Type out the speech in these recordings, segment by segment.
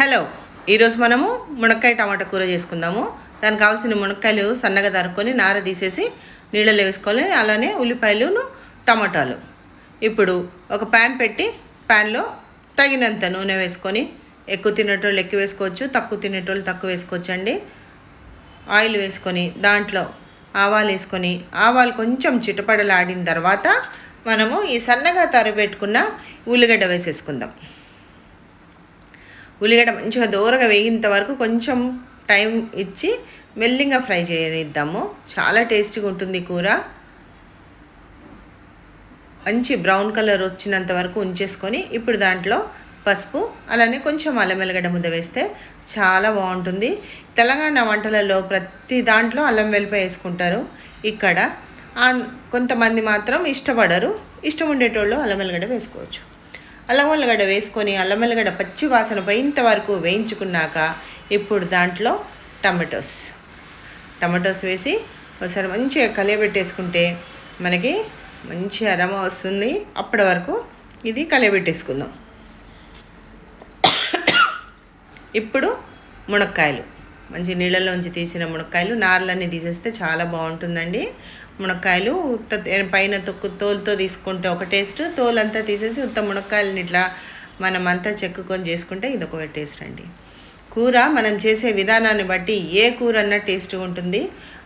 Hello ఈరోజు మనము మునక్కాయ టమాటా కూర చేసుకుందాము. దానికి కావాల్సిన మునక్కాయలు సన్నగా తరుక్కొని నార తీసేసి నీళ్ళలో వేసుకోవాలి అలానే ఉల్లిపాయలును టమాటాలు. ఇప్పుడు ఒక ప్యాన్ పెట్టి ప్యాన్లో తగినంత నూనె వేసుకొని ఎక్కువ తినేటోళ్ళు ఎక్కువ వేసుకోవచ్చు తక్కువ తినేటోళ్ళు తక్కువ వేసుకోవచ్చు అండి ఆయిల్ వేసుకొని దాంట్లో ఆవాలు వేసుకొని ఆవాలు కొంచెం చిటపడలాడిన తర్వాత మనము ఈ సన్నగా తరిపెట్టుకున్న ఉల్లిగడ్డ వేసేసుకుందాం. ఉల్లిగడ్డ మంచిగా దూరగా వేగినంత వరకు కొంచెం టైం ఇచ్చి మెల్లిగా ఫ్రై చేయనిద్దాము. చాలా టేస్టీగా ఉంటుంది కూర. మంచి బ్రౌన్ కలర్ వచ్చినంత వరకు ఉంచేసుకొని ఇప్పుడు దాంట్లో పసుపు అలానే కొంచెం అల్లం వెల్లిగడ్డ ముద్ద వేస్తే చాలా బాగుంటుంది. తెలంగాణ వంటలలో ప్రతి దాంట్లో అల్లం వెల్లిపాయ వేసుకుంటారు. ఇక్కడ కొంతమంది మాత్రం ఇష్టపడరు. ఇష్టం ఉండేటోళ్ళు అల్లం వెల్లిగడ్డ వేసుకోవచ్చు. అల్లం వెల్లిగడ్డ వేసుకొని అల్లం వెల్లిగడ్డ పచ్చి వాసన పోయేంత వరకు వేయించుకున్నాక ఇప్పుడు దాంట్లో టమాటోస్. టమాటోస్ వేసి ఒకసారి మంచిగా కలియబెట్టేసుకుంటే మనకి మంచి అరమ వస్తుంది. అప్పటి వరకు ఇది కలియబెట్టేసుకుందాం. ఇప్పుడు మునక్కాయలు. మంచి నీళ్ళలోంచి తీసిన మునక్కాయలు నార్లన్నీ తీసేస్తే చాలా బాగుంటుందండి. మునక్కాయలు ఉత్త పైన తొక్కు తోలుతో తీసుకుంటే ఒక టేస్ట్ తోలంతా తీసేసి ఉత్త మునక్కాయలని ఇట్లా మనం అంతా చెక్కుకొని చేసుకుంటే ఇది ఒక టేస్ట్ అండి. కూర మనం చేసే విధానాన్ని బట్టి ఏ కూర అన్న టేస్ట్ ఉంటుంది.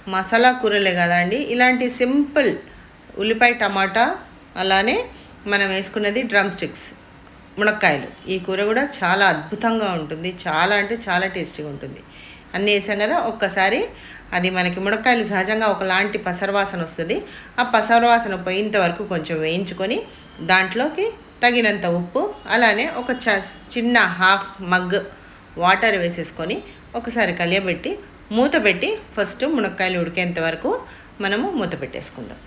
మసాలా కూరలే కదా అండి. ఇలాంటి సింపుల్ ఉల్లిపాయ టమాటా అలానే మనం వేసుకున్నది డ్రమ్ స్టిక్స్ మునక్కాయలు. ఈ కూర కూడా చాలా అద్భుతంగా ఉంటుంది. చాలా అంటే చాలా టేస్టీగా ఉంటుంది. అన్నీ వేసాం కదా ఒక్కసారి అది మనకి మునక్కాయలు సహజంగా ఒకలాంటి పసరవాసన వస్తుంది. ఆ పసరవాసన పోయేంత వరకు కొంచెం వేయించుకొని దాంట్లోకి తగినంత ఉప్పు అలానే ఒక చ చిన్న హాఫ్ మగ్ వాటర్ వేసేసుకొని ఒకసారి కలియబెట్టి మూత పెట్టి ఫస్ట్ మునక్కాయలు ఉడికేంత వరకు మనము మూత పెట్టేసుకుందాం.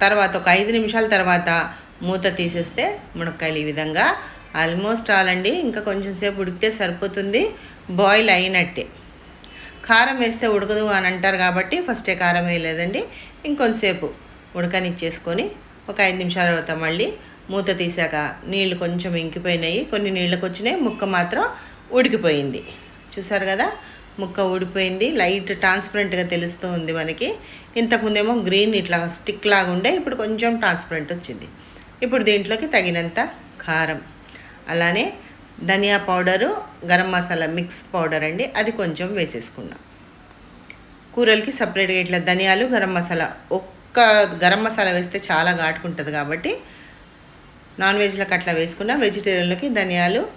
తర్వాత ఒక ఐదు నిమిషాల తర్వాత మూత తీసేస్తే మునక్కాయలు ఈ విధంగా ఆల్మోస్ట్ ఆల్ అండి ఇంకా కొంచెం సేపు ఉడికితే సరిపోతుంది. బాయిల్ అయినట్టే. కారం వేస్తే ఉడకదు అని అంటారు కాబట్టి ఫస్టే కారం వేయలేదండి. ఇంకొంతసేపు ఉడకనిచ్చేసుకొని ఒక ఐదు నిమిషాల తర్వాత మళ్ళీ మూత తీసాక నీళ్ళు కొంచెం ఇంకిపోయినాయి. కొన్ని నీళ్ళకి వచ్చినాయి. ముక్క మాత్రం ఉడికిపోయింది. చూసారు కదా? ముక్క ఊడిపోయింది. లైట్ ట్రాన్స్పరెంట్గా తెలుస్తూ ఉంది మనకి. ఇంతకుముందేమో గ్రీన్ ఇట్లా స్టిక్ లాగా ఉండే ఇప్పుడు కొంచెం ట్రాన్స్పరెంట్ వచ్చింది. ఇప్పుడు దీంట్లోకి తగినంత కారం. అలానే ధనియా powder garam masala mix powder అండి. అది కొంచెం వేసేసుకున్నాం. కూరలకి సపరేట్గా ఇట్లా ధనియాలు గరం మసాలా ఒక్క గరం మసాలా వేస్తే చాలా ఘాటుకుంటుంది కాబట్టి నాన్ వెజ్లకు అట్లా వేసుకున్న. వెజిటేరియన్లకి ధనియాలు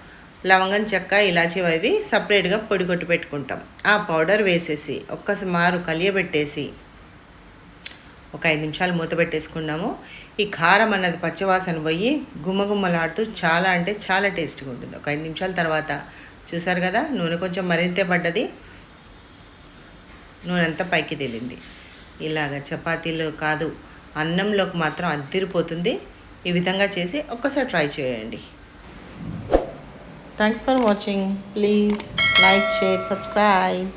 లవంగం చెక్క ఇలాచి అవి సపరేట్గా పొడి కొట్టి పెట్టుకుంటాం. ఆ పౌడర్ వేసేసి ఒక్కసారి మారు కలియబెట్టేసి ఒక ఐదు నిమిషాలు మూత పెట్టేసుకున్నాము. ఈ కారం అన్నది పచ్చవాసన పోయి గుమ్మగుమ్మలాడుతూ చాలా అంటే చాలా టేస్ట్గా ఉంటుంది. ఒక ఐదు నిమిషాల తర్వాత చూసారు కదా నూనె కొంచెం మరింతే పడ్డది. నూనె అంతా పైకి తేలింది. ఇలాగ చపాతీలు కాదు అన్నంలోకి మాత్రం అద్దిరిపోతుంది. ఈ విధంగా చేసి ఒక్కసారి ట్రై చేయండి. Thanks for watching please like share subscribe